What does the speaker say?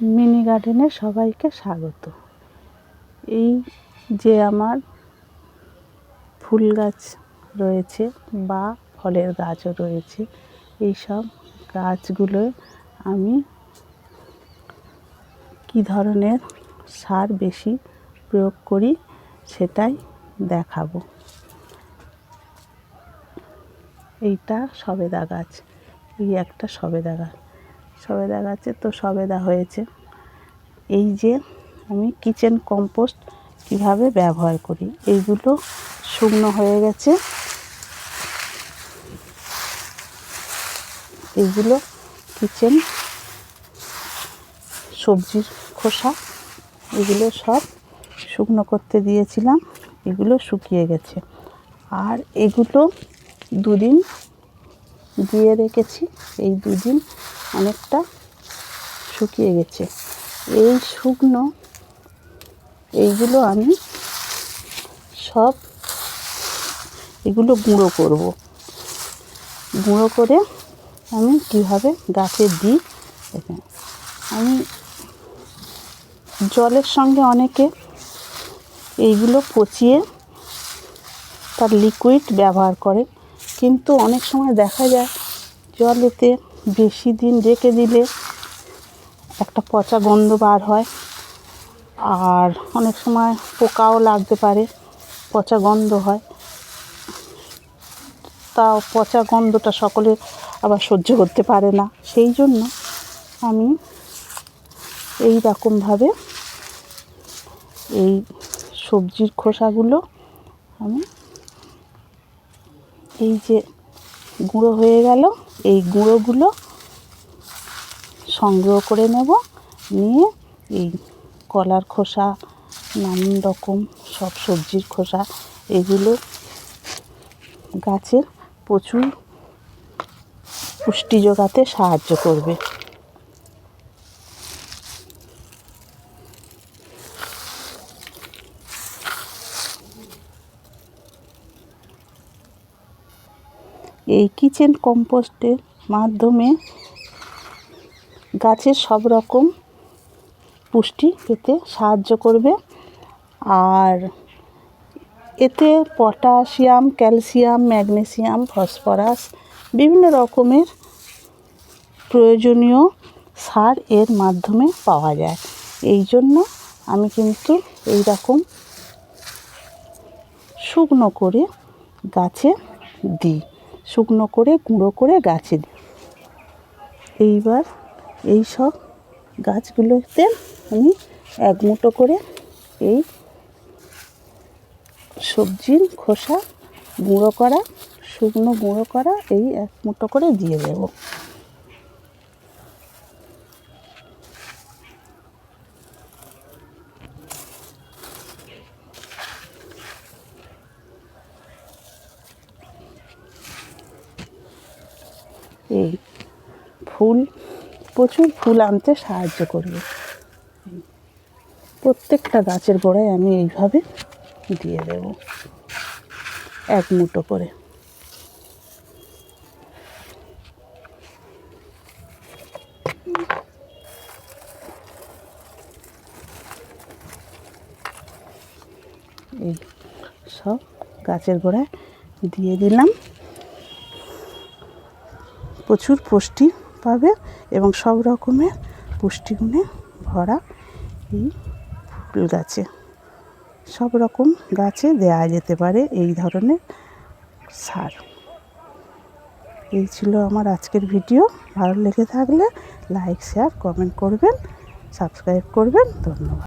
Mini গার্ডেনে সবাইকে স্বাগত। এই যে আমার ফুল গাছ রয়েছে বা ফলের গাছও রয়েছে এই সব গাছগুলো আমি কী ধরনের সার বেশি প্রয়োগ করি সেটাই দেখাবো। এইটা সবেদা গাছ, এই একটা সবেদা গাছ। সবেদা গাছে তো সবেদা হয়েছে। এই যে আমি কিচেন কম্পোস্ট কীভাবে ব্যবহার করি? এইগুলো শুকনো হয়ে গেছে। এইগুলো কিচেন সবজির খোসা, এগুলো সব শুকনো করতে দিয়েছিলাম, এগুলো শুকিয়ে গেছে। আর এগুলো দুদিন দিয়ে রেখেছি, এই দুদিন অনেকটা শুকিয়ে গেছে। এই শুকনো এইগুলো আমি সব এগুলো গুঁড়ো করব। গুঁড়ো করে আমি কীভাবে গাছে দিই আমি জলের সঙ্গে অনেকে এইগুলো পচিয়ে তার লিকুইড ব্যবহার করে, কিন্তু অনেক সময় দেখা যায় জলেতে বেশি দিন রেখে দিলে একটা পচা গন্ধ বার হয়। আর অনেক সময় পোকাও লাগতে পারে, পচা গন্ধ হয়। তাও পচা গন্ধটা সকলে আবার সহ্য করতে পারে না। সেই জন্য আমি এই রকমভাবে এই সবজির খোসাগুলো আমি এই যে গুঁড়ো হয়ে গেল। এই গুঁড়োগুলো সংগ্রহ করে নেব। নিয়ে এই কলার খোসা, নানান রকম সব সবজির খোসা এগুলো গাছের প্রচুর পুষ্টি যোগাতে সাহায্য করবে। এই কিচেন কম্পোস্টের মাধ্যমে গাছের সব রকম পুষ্টি পেতে সাহায্য করবে। আর এতে পটাশিয়াম, ক্যালসিয়াম, ম্যাগনেসিয়াম, ফসফরাস বিভিন্ন রকমের প্রয়োজনীয় সার এর মাধ্যমে পাওয়া যায়। এই জন্য আমি কিন্তু এই রকম শুকনো করে গাছে দিই। শুকনো করে, গুঁড়ো করে গাছে দিই। এইবার এই সব গাছগুলোতে আমি এক মুঠো করে এই সবজির খোসা গুঁড়ো করা, শুকনো গুঁড়ো করা এই এক মুঠো করে দিয়ে দেবো। এই ফুল, প্রচুর ফুল আনতে সাহায্য করবে। প্রত্যেকটা গাছের গোড়ায় আমি এইভাবে দিয়ে দেব, এক মুঠো করে। এই সব গাছের গোড়ায় দিয়ে দিলাম। প্রচুর পুষ্টি পাবে এবং সব রকমের পুষ্টিগুণে ভরা এই ফুল গাছে। সব রকম গাছে দেওয়া যেতে পারে এই ধরনের সার। এই ছিল আমার আজকের ভিডিও। ভালো লেগে থাকলে লাইক, শেয়ার, কমেন্ট করবেন, সাবস্ক্রাইব করবেন। ধন্যবাদ।